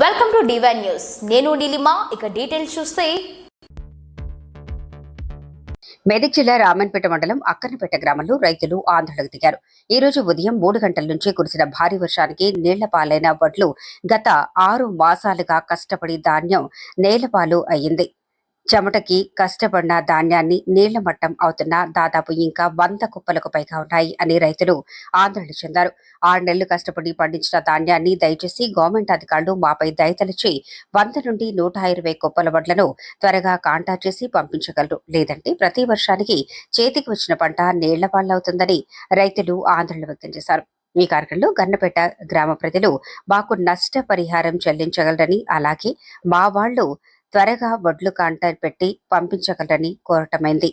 Welcome to divine news నేను నీలిమా ఇక details చూస్తే. మెదక్ జిల్లా రామన్పేట మండలం అక్కన్నపేట గ్రామంలో రైతులు ఆందోళనకు దిగారు. ఈ రోజు ఉదయం మూడు గంటల నుంచి కురిసిన భారీ వర్షానికి నీళ్ళ పాలైన వడ్లు గత ఆరు మాసాలుగా కష్టపడి ధాన్యం నేలపాలు అయ్యింది చెమటకి కష్టపడిన ధాన్యాన్ని నీళ్ళ మట్టం అవుతున్న దాదాపు ఇంకా వంద కుప్పలకు పైగా ఉన్నాయి అని రైతులు ఆందోళన చెందారు. ఆరు నెలలు కష్టపడి పండించిన ధాన్యాన్ని దయచేసి గవర్నమెంట్ అధికారులు మాపై దయతలిచి వంద నుండి నూట ఇరవై కుప్పల వడ్లను త్వరగా కాంటాక్ట్ చేసి పంపించగలరు. లేదంటే ప్రతి వర్షానికి చేతికి వచ్చిన పంట నీళ్ళ పాలవుతుందని రైతులు ఆందోళన వ్యక్తం చేశారు. ఈ కార్యక్రమంలో గన్నపేట గ్రామ ప్రజలు మాకు నష్టపరిహారం చెల్లించగలరని అలాగే మా వాళ్ళు త్వరగా వడ్లు కాంటాక్ట్ పెట్టి పంపించగలరని కోరటమైంది.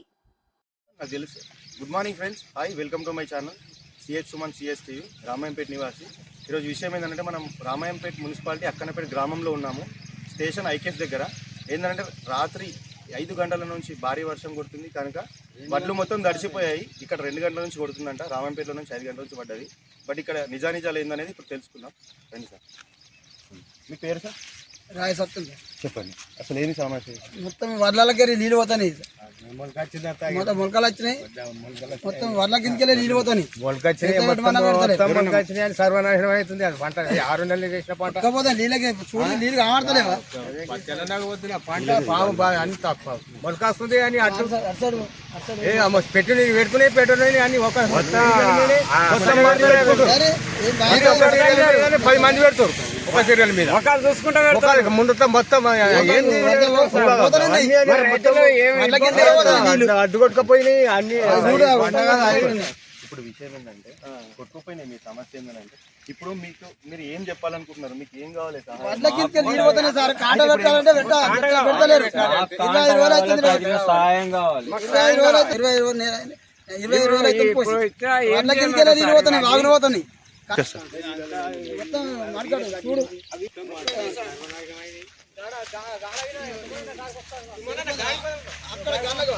తెలుసు. Good morning friends hi welcome to my channel CH Suman CS TV Ramayampet నివాసి. ఈరోజు విషయం ఏంటంటే మనం రామాయంపేట మున్సిపాలిటీ అక్కనపేట గ్రామంలో ఉన్నాము. స్టేషన్ ఐకేఫ్ దగ్గర. ఏంటంటే రాత్రి ఐదు గంటల నుంచి భారీ వర్షం కొడుతుంది. కనుక వడ్లు మొత్తం తడిసిపోయాయి. ఇక్కడ రెండు గంటల నుంచి కొడుతుందంట. రామాయంపేటలో నుంచి ఐదు గంటల నుంచి పడ్డది. బట్ ఇక్కడ నిజానిజాలు ఏందనేది ఇప్పుడు తెలుసుకుందాం. రండి సార్. మీ పేరు సార్? రాయి సత్తుంది చెప్పండి అసలు ఏమి సమస్య మొత్తం వడ్లకి నీళ్ళు పోతాయి మొత్తం మొలకలు వచ్చినాయి మొత్తం వడ్ల కిందకెళ్ళి నీళ్ళు పోతాయి సర్వనాశనం అవుతుంది అది పంట ఆరు నెలలు చేసిన పంట కాకపోతే నీళ్ళకి చూడు నీళ్ళు కావడతలేవా పంట పాము బాగా అన్ని తప్ప మొలకొస్తుంది అని అటు పెట్టు నీకు పెట్టుకునే పెట్టుకునే అని ఒక పది మంది పెడతారు ఒక సీరియల్ మీద. చూసుకుంటా మొత్తం అడ్డుకొట్టుకపోయినాయి అన్ని. ఇప్పుడు విషయం ఏంటంటే కొట్టుకుపోయినాయి మీ సమస్య ఏంటంటే ఇప్పుడు మీకు మీరు ఏం చెప్పాలనుకుంటున్నారు? మీకు ఏం కావాలి సహాయం? కావాలి. ఇరవై. ఇరవై ఇరవై కిందకెళ్ళి నీళ్ళు పోతున్నాయి వాగులు పోతున్నాయి మొత్తం మాట్లాడు చూడు అక్కడ గన్నగో.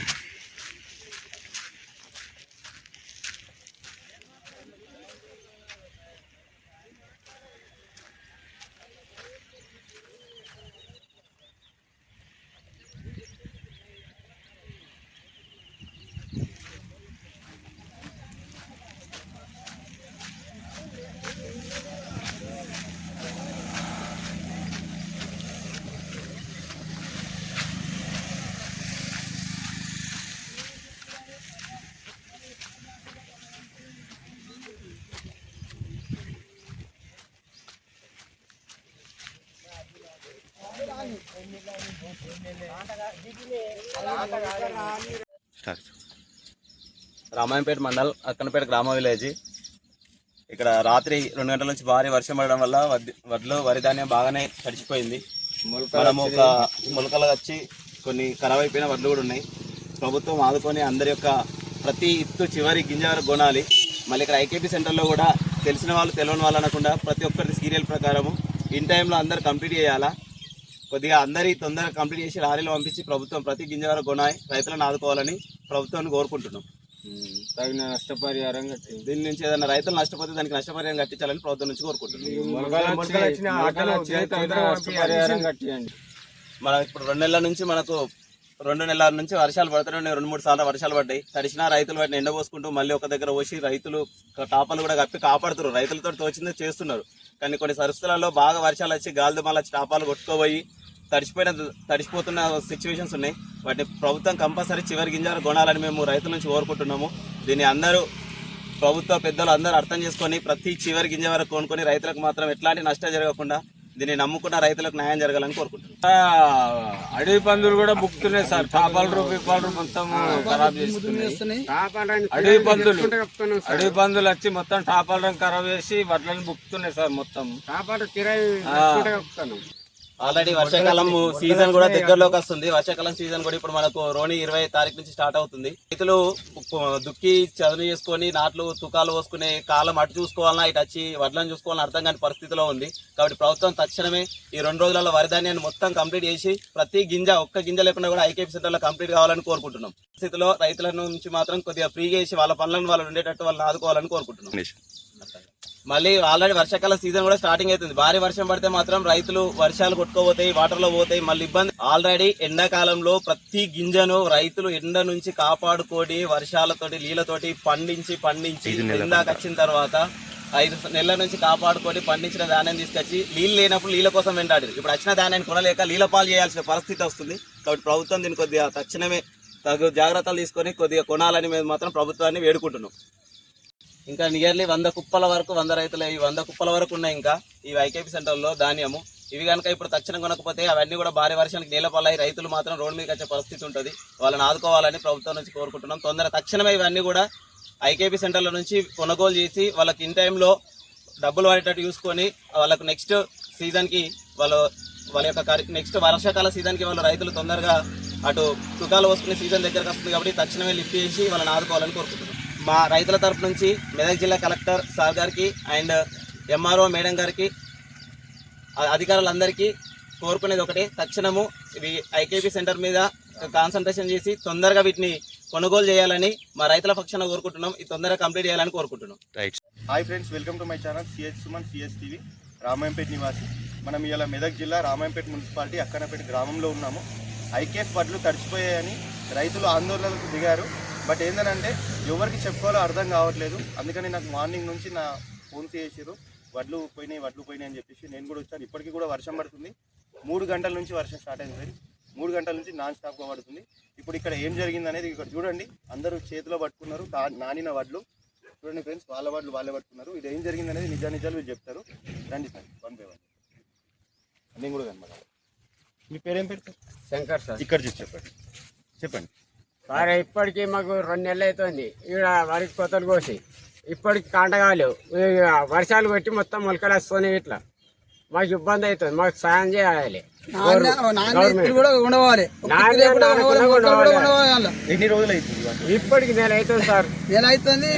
రామాయంపేట మండల్ అక్కనపేట గ్రామ విలేజ్. ఇక్కడ రాత్రి రెండు గంటల నుంచి భారీ వర్షం పడడం వల్ల వడ్లు వరి ధాన్యం బాగానే తడిచిపోయింది. మనము ఒక మొలకలు వచ్చి కొన్ని ఖరాబ్ అయిపోయిన వడ్లు కూడా ఉన్నాయి. ప్రభుత్వం ఆదుకొని అందరి యొక్క ప్రతి ఇత్తు చివరి గింజ వరకు కొనాలి. మళ్ళీ ఇక్కడ ఐకేపీ సెంటర్లో కూడా తెలిసిన వాళ్ళు తెలియని వాళ్ళు అనకుండా ప్రతి ఒక్కరి సీరియల్ ప్రకారము ఇన్ టైంలో అందరు కంప్లీట్ చేయాలా? కొద్దిగా అందరి తొందరగా కంప్లీట్ చేసి లారీలో పంపించి ప్రభుత్వం ప్రతి గింజ వరకు కొనాయి రైతులను ఆదుకోవాలని ప్రభుత్వాన్ని కోరుకుంటున్నాం. తగిన నష్టపరిహారం దీని నుంచి ఏదైనా రైతులు నష్టపోతే దానికి నష్టపరిహారం కట్టించాలని ప్రభుత్వం నుంచి కోరుకుంటున్నాం. మన ఇప్పుడు రెండు నెలల నుంచి మనకు రెండు నెలల నుంచి వర్షాలు పడుతున్నాయి. రెండు మూడు సార్లు వర్షాలు పడ్డాయి. తడిసిన రైతులు వాటిని ఎండబోసుకుంటూ మళ్ళీ ఒక దగ్గర పోసి రైతులు టాపాలు కూడా కప్పి కాపాడుతున్నారు. రైతులతో తోచింది చేస్తున్నారు. కానీ కొన్ని పరిస్థితులలో బాగా వర్షాలు వచ్చి గాలిదుమాలు వచ్చి టాపాలు కొట్టుకోబోయి తడిసిపోయిన తడిసిపోతున్న సిచ్యువేషన్స్ ఉన్నాయి. వాటిని ప్రభుత్వం కంపల్సరీ చివరి గింజలు కొనాలని మేము రైతుల నుంచి కోరుకుంటున్నాము. దీన్ని అందరూ ప్రభుత్వ పెద్దలు అందరూ అర్థం చేసుకొని ప్రతి చివరి గింజ వరకు కొనుక్కొని రైతులకు మాత్రం ఎట్లాంటి నష్టం జరగకుండా దీన్ని నమ్ముకున్న రైతులకు న్యాయం జరగాలని కోరుకుంటున్నాం. అడవి పందులు కూడా బుక్తున్నాయి సార్. టాపాలు పీపాలు మొత్తం ఖరాబ్ చేస్తున్నాయి. అడవి పందులు అడవి పందులు వచ్చి మొత్తం టాపాలను ఖరాబ్ చేసి వడ్లను బుక్తున్నాయి సార్ మొత్తం. ఆల్రెడీ వర్షాకాలం సీజన్ కూడా దగ్గరలోకి వస్తుంది. వర్షాకాలం సీజన్ కూడా ఇప్పుడు మనకు రోని ఇరవై తారీఖు నుంచి స్టార్ట్ అవుతుంది. రైతులు దుక్కి చదువు చేసుకొని నాట్లు తుకాలు పోసుకునే కాలం అటు చూసుకోవాలన్నా ఇటు వచ్చి వడ్లను చూసుకోవాలని అర్థం కాని పరిస్థితిలో ఉంది. కాబట్టి ప్రభుత్వం తక్షణమే ఈ రెండు రోజులలో వరి ధాన్యాన్ని మొత్తం కంప్లీట్ చేసి ప్రతి గింజ ఒక్క గింజ లేకుండా కూడా ఐకేపీ సెంటర్లో కంప్లీట్ కావాలని కోరుకుంటున్నాం. స్థితిలో రైతుల నుంచి మాత్రం కొద్దిగా ఫ్రీగా చేసి వాళ్ళ పనులను వాళ్ళు ఉండేటట్టు వాళ్ళని ఆదుకోవాలని కోరుకుంటున్నాం. మళ్ళీ ఆల్రెడీ వర్షాకాల సీజన్ కూడా స్టార్టింగ్ అవుతుంది. భారీ వర్షం పడితే మాత్రం రైతులు వర్షాలు కొట్టుకోపోతాయి వాటర్లో పోతాయి. మళ్ళీ ఇబ్బంది ఆల్రెడీ ఎండాకాలంలో ప్రతి గింజను రైతులు ఎండ నుంచి కాపాడుకొని వర్షాలతోటి నీళ్ళతోటి పండించి పండించి ఎండాక వచ్చిన తర్వాత ఐదు నెలల నుంచి కాపాడుకొని పండించిన ధాన్యం తీసుకొచ్చి నీళ్ళు లేనప్పుడు నీళ్ళ కోసం వెంటాడారు. ఇప్పుడు వచ్చిన ధాన్యాన్ని కొనలేక నీళ్ళ పాలు చేయాల్సిన పరిస్థితి వస్తుంది. కాబట్టి ప్రభుత్వం దీన్ని కొద్దిగా తక్షణమే తగు జాగ్రత్తలు తీసుకొని కొద్దిగా కొనాలని మేము మాత్రం ప్రభుత్వాన్ని వేడుకుంటున్నాం. ఇంకా నియర్లీ వంద కుప్పల వరకు వంద రైతులు ఈ వంద కుప్పల వరకు ఉన్నాయి ఇంకా. ఈ ఐకేపీ సెంటర్లో ధాన్యము. ఇవి కనుక ఇప్పుడు తక్షణం కొనకపోతే అవన్నీ కూడా భారీ వర్షానికి నీళ్ళపాలై రైతులు మాత్రం రోడ్డు మీదకి వచ్చే పరిస్థితి ఉంటుంది. వాళ్ళని ఆదుకోవాలని ప్రభుత్వం నుంచి కోరుకుంటున్నాం. తొందర తక్షణమే ఇవన్నీ కూడా ఐకేపీ సెంటర్ల నుంచి కొనుగోలు చేసి వాళ్ళకి ఇన్ టైంలో డబ్బులు పడేటట్టు చూసుకొని వాళ్ళకు నెక్స్ట్ సీజన్కి వాళ్ళు వాళ్ళ యొక్క నెక్స్ట్ వర్షాకాల సీజన్కి వాళ్ళు రైతులు తొందరగా అటు తుకాలు వస్తున్న సీజన్ దగ్గరకు వస్తుంది కాబట్టి తక్షణమే లిఫ్ట్ చేసి వాళ్ళని ఆదుకోవాలని కోరుకుంటున్నాం. మా రైతుల తరపు నుంచి మెదక్ జిల్లా కలెక్టర్ సార్ గారికి అండ్ ఎంఆర్ఓ మేడం గారికి అధికారులందరికీ కోరుకునేది ఒకటే. తక్షణము ఇవి ఐకేపీ సెంటర్ మీద కాన్సన్ట్రేషన్ చేసి తొందరగా వీటిని కొనుగోలు చేయాలని మా రైతుల పక్షాన కోరుకుంటున్నాం. ఇది తొందరగా కంప్లీట్ చేయాలని కోరుకుంటున్నాం. Hi friends welcome to my channel CH Suman CS TV Ramayampet నివాసి. మనం ఇలా మెదక్ జిల్లా రామాయంపేట మున్సిపాలిటీ అక్కనపేట గ్రామంలో ఉన్నాము. ఐకేఎఫ్ వడ్లు తడిచిపోయాయని రైతులు ఆందోళనలకు దిగారు. బట్ ఏంటంటే ఎవరికి చెప్పుకోవాలో అర్థం కావట్లేదు. అందుకని నాకు మార్నింగ్ నుంచి నా ఫోన్ చేసారు వడ్లు పోయినాయి వడ్లు పోయినాయి అని చెప్పేసి నేను కూడా వచ్చాను. ఇప్పటికీ కూడా వర్షం పడుతుంది. మూడు గంటల నుంచి వర్షం స్టార్ట్ అయింది మూడు గంటల నుంచి నాన్ స్టాప్గా పడుతుంది. ఇప్పుడు ఇక్కడ ఏం జరిగింది అనేది ఇక్కడ చూడండి. అందరూ చేతిలో పట్టుకున్నారు. నానిన వడ్లు. చూడండి ఫ్రెండ్స్ వాళ్ళ వాళ్ళు వాళ్ళే పట్టుకున్నారు. ఇది ఏం జరిగింది అనేది నిజా నిజాలు వీళ్ళు చెప్తారు. రండి సార్ వన్ బై వన్. నేను కూడా కనబడాలి మీ పేరేం పేరు సార్? శంకర్ సార్. ఇక్కడ చూసి చెప్పండి. చెప్పండి. సరే ఇప్పటికి మాకు రెండు నెలలు అవుతుంది ఇక్కడ వరికి కొత్తలు కోసి. ఇప్పటికి కాంటగాలు వర్షాలు కొట్టి మొత్తం మొలకలు వస్తున్నాయి ఇట్లా. మాకు ఇబ్బంది అవుతుంది మాకు సాయం చేయాలి. ఎన్ని రోజులు అవుతుంది? ఇప్పటికి నెల అవుతుంది సార్. నెల అవుతుంది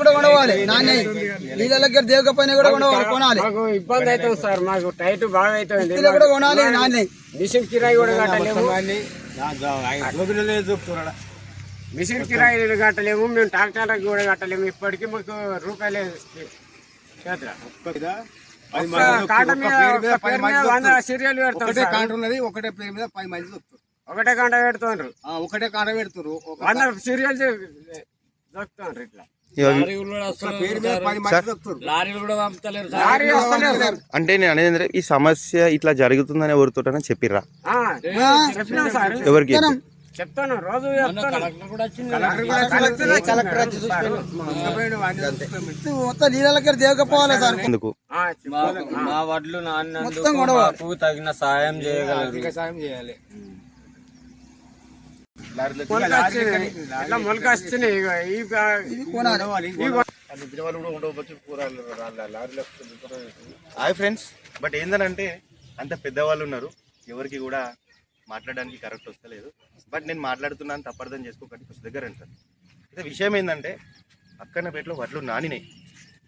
కూడా ఉండవాలి. నాణ్య నీళ్ళ దగ్గర దేవక పైన కూడా ఉండవాలి కొనాలి. మాకు ఇబ్బంది అవుతుంది సార్. మాకు టైట్ బాగా అవుతుంది కూడా కొనాలి నాణ్య మిషన్ కిరాయి కూడా మిషన్ కిరాయి కట్టలేము మేము ట్రాక్టర్లకు కూడా కట్టలేము. ఇప్పటికి మాకు రూపాయలే చేతుల సీరియల్ ఒకటే. కాంట ఉన్నది ఒకటే పేరు మీద పది మంది దొక్కుతారు ఒకటే కాంట ఆ, ఒకటే కాంట పెడుతురు ఒక వంద సీరియల్ దొక్కుతుండ్రు ఇట్లా. ఒక పేరు మీద పది మంది దొక్కుతారు లారీ వస్తలేరు సార్. అంటే నేను అనేది ఈ సమస్య ఇట్లా జరుగుతుందని ఎవరితోటనే చెప్పిర్రా? ఆ, చెప్పినాం సార్. ఎవరికి చెప్తాను రోజు చెప్తాను. కలెక్టర్ కూడా కలెక్టర్ వచ్చి చూశారు. ఇత్తు మొత్తం నీళ్ళ దగ్గర దేవక పోవాలి సార్. ఎందుకు. మా వడ్లు. మాకు తగిన సాయం చేయగలరు. సాయం చేయాలి మొలక వచ్చినాయి. ఇట్లా మొలక వస్తున్నాయి ఇగో ఈ ఇవి కొనాలి హాయ్ ఫ్రెండ్స్. బట్ ఏందనంటే అంత పెద్దవాళ్ళు ఉన్నారు. ఎవరికి కూడా మాట్లాడడానికి కరెక్ట్ వస్తలేదు. బట్ నేను మాట్లాడుతున్నాను తప్పర్థం చేసుకోకండి కొంచెం దగ్గర అంటారు అయితే విషయం ఏంటంటే అక్కన్నపేటలో వడ్లు నానినాయి.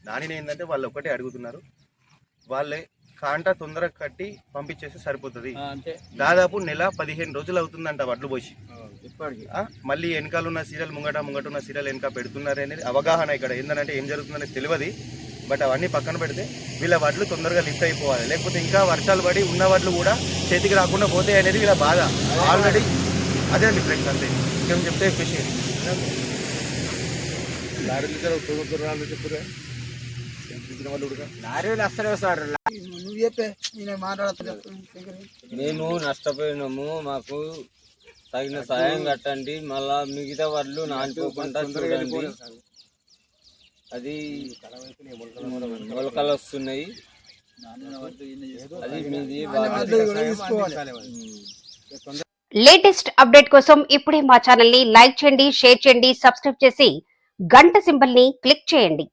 నానినాయి ఏంటంటే వాళ్ళు ఒకటే అడుగుతున్నారు. వాళ్ళే కాంట తొందరగా కట్టి పంపించేస్తే సరిపోతుంది. దాదాపు నెల పదిహేను రోజులు అవుతుందంట వడ్లు పోసి. మళ్ళీ వెనకాల ఉన్న సీరియల్ ముంగట ముంగట ఉన్న సీరియల్ వెనక పెడుతున్నారు అనేది అవగాహన ఇక్కడ. ఏంటంటే ఏం జరుగుతుందనేది తెలియదు. బట్ అవన్నీ పక్కన పెడితే వీళ్ళ వడ్లు తొందరగా లిఫ్ట్ అయిపోవాలి. లేకపోతే ఇంకా వర్షాలు పడి ఉన్న వడ్లు కూడా చేతికి రాకుండా పోతాయి అనేది వీళ్ళ బాధ. ఆల్రెడీ అదే అండి ఫ్రెండ్స్ అంతే. ఇంకేం చెప్తే ఖుషి లారీలు వస్తలేవు సార్ నువ్వు చెప్పే నేను మేము నష్టపోయినాము మాకు తగిన సాయం కట్టండి మళ్ళా మిగతా వాళ్ళు నానిపోకుండా చూడండి. అది మొలకలు వస్తున్నాయి. అది మీది లేటెస్ట్ అప్డేట్ కోసం ఇప్పుడే మా ఛానల్ని లైక్ చేయండి షేర్ చేయండి సబ్స్క్రైబ్ చేసి గంట సింబల్ని క్లిక్ చేయండి.